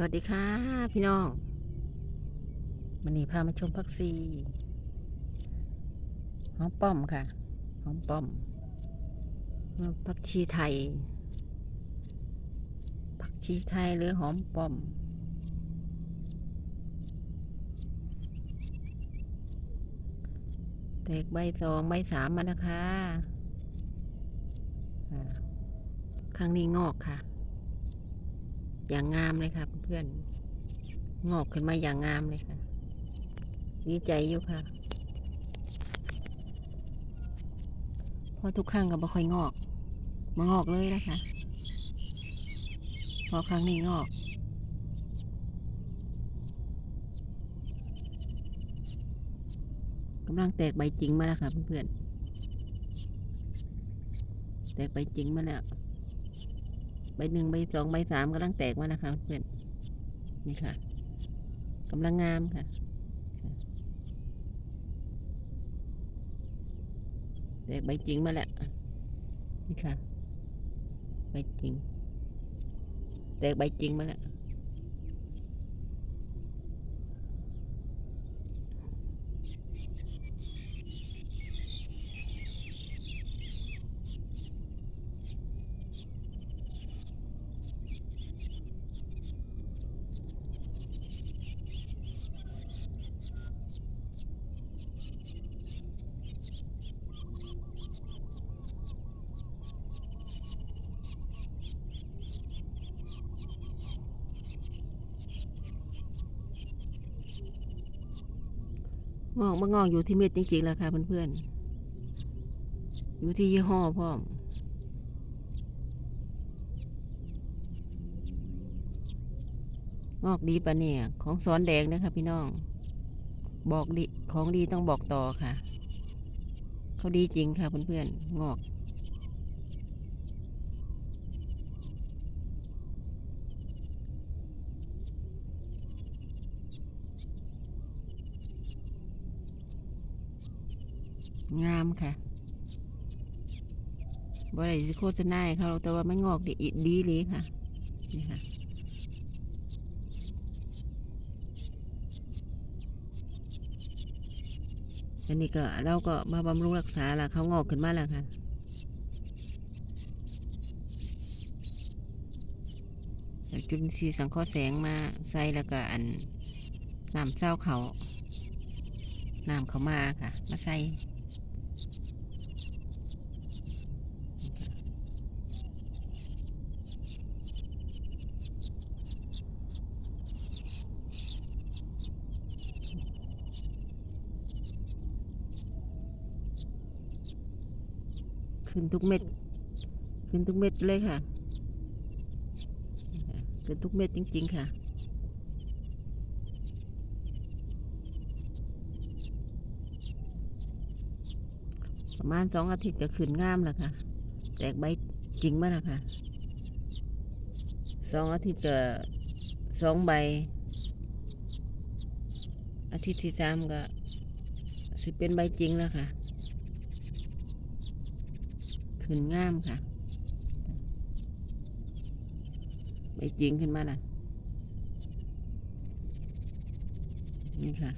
สวัสดีค่ะ พี่น้องวันนี้พามาชมพักซีหอมป้อมค่ะหอมป้อมผักชีไทยผักชีไทยหรือหอมป้อมแตกใบสองใบสามมานะคะอ่าข้างนี้งอกค่ะ อย่างงามเลยค่ะเพื่อนงอกขึ้นมาอย่างงามเลยค่ะดีใจอยู่ค่ะเพราะทุกครั้งก็บ่ค่อยงอก มางอกเลยนะคะพอครั้งนี้งอกกำลังแตกใบจริงมาแล้วค่ะเพื่อนๆแตกใบจริงมาแล้ว ใบหนึ่งใบสองใบสามกำลังแตกมานะคะเพื่อนนี่ค่ะกำลังงามค่ะ แตกใบจริงมาแล้วนี่ค่ะ ใบจริง แตกใบจริงมาแล้ว งอกมางอกอยู่ที่เม็ดจริงๆแล้วค่ะเพื่อนๆ อยู่ที่ยี่ห้อพ่อมงอกดีปะเนี่ย ของสอนแดงนะคะพี่น้อง บอกดีของดีต้องบอกต่อค่ะ เขาดีจริงค่ะเพื่อนๆงอก งามค่ะบ่ได้สิโฆษณาให้เขาแต่ว่าไม่งอกดีอีดีเลยค่ะ นี่ค่ะ อันนี้ก็เราก็มาบำรุงรักษาละเขางอกขึ้นมาแล้วค่ะจากจุลินทรีย์สังเคราะห์แสงมาใส่แล้วก็อันน้ำเศร้าเขาน้ำเขามาค่ะ มาใส่ ขึ้นทุกเม็ด ขึ้นทุกเม็ดเลยค่ะ ขึ้นทุกเม็ดจริง ๆ ค่ะ ประมาณสองอาทิตย์ก็ขึ้นงามแล้วค่ะ แตกใบจริงมาแล้วค่ะสองอาทิตย์ก็สองใบ อาทิตย์ที่สามก็สิเป็นใบจริงแล้วค่ะ ขึ้นงามค่ะใบจริงขึ้นมาน่ะนี่ค่ะ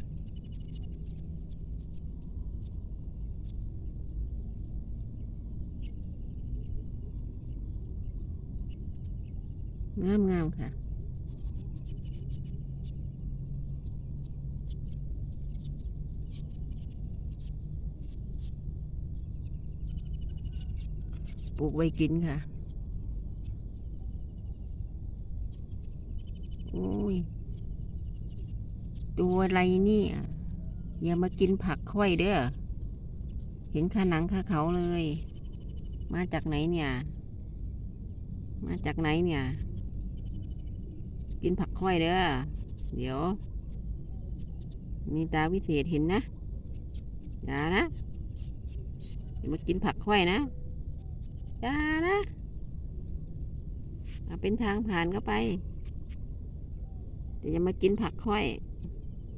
งามงามค่ะ ปลูกไว้กินค่ะโอ้ยดูอะไรเนี่ย อย่ามากินผักค่อยเด้อ เห็นขาหนังขาเขาเลย มาจากไหนเนี่ย มาจากไหนเนี่ย กินผักค่อยเด้อ เดี๋ยว มีตาวิเศษเห็นนะ อย่านะ อย่ามากินผักค่อยนะ อย่านะเป็นทางผ่านเข้าไปแต่อย่ามากินผักค่อย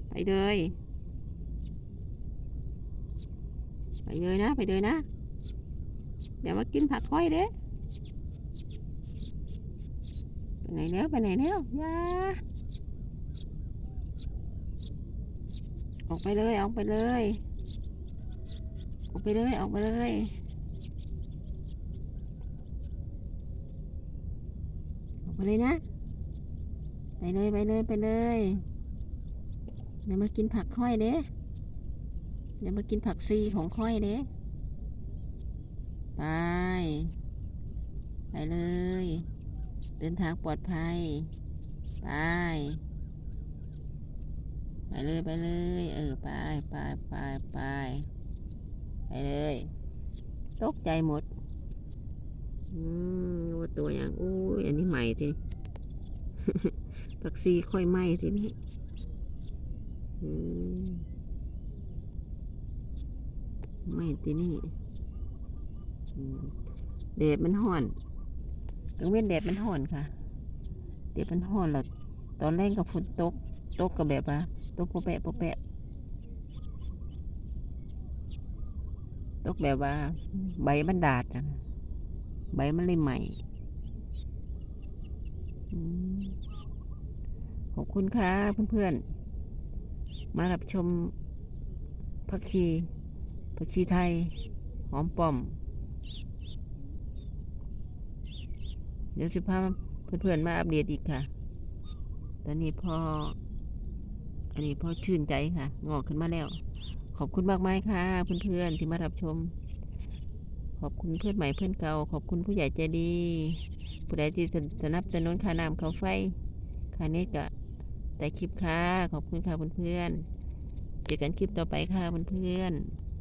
ไปเลย ไปเลยนะ ไปเลยนะ อย่ามากินผักค่อยเด้ไปไหนแล้วไปไหนแล้วย่าออกไปเลย ออกไปเลย ออกไปเลย ออกไปเลย ออกไปเลยนะ ไปเลยไปเลยไปเลยเดี๋ย่ามากินผักค่อยเด้อย่ามากินผักซีของค่อยเด้ไป ไปเลย เดินทางปลอดภัย ไป ไปเลยไปเลย เออไปไปไปไปไปเลย ตกใจหมด อืมว่าตัวอย่างอุ้ยอันนี้ใหม่ทีผักซีค่อยไหม้ทีนี้อืมไหม้ทีนี้แดดมันห่อนกลางเว้นแดดมันห่อนค่ะแดดมันห่อนแล้วตอนแรกกับฝนตกตกกับแบบว่าตกโปะแปะโปะแปะตกแบบว่าใบมันดาดอะ ใบมันเลยใหม่ขอบคุณค่ะเพื่อนๆ มารับชมผักชีผักชีไทย หอมป้อม เดี๋ยวสิพาเพื่อนๆ มาอัปเดตอีกค่ะ ตอนนี้พอ อันนี้พอชื่นใจค่ะ งอกขึ้นมาแล้ว ขอบคุณมากมายค่ะ เพื่อนๆ ที่มารับชม ขอบคุณเพื่อนใหม่เพื่อนเก่า ขอบคุณผู้ใหญ่ใจดี ผู้ใดที่สนับสนุนค่าน้ำค่าไฟค่าเน็ตก็แต่คลิปค่ะ ขอบคุณค่ะเพื่อนๆเจอกันคลิปต่อไปค่ะเพื่อนๆ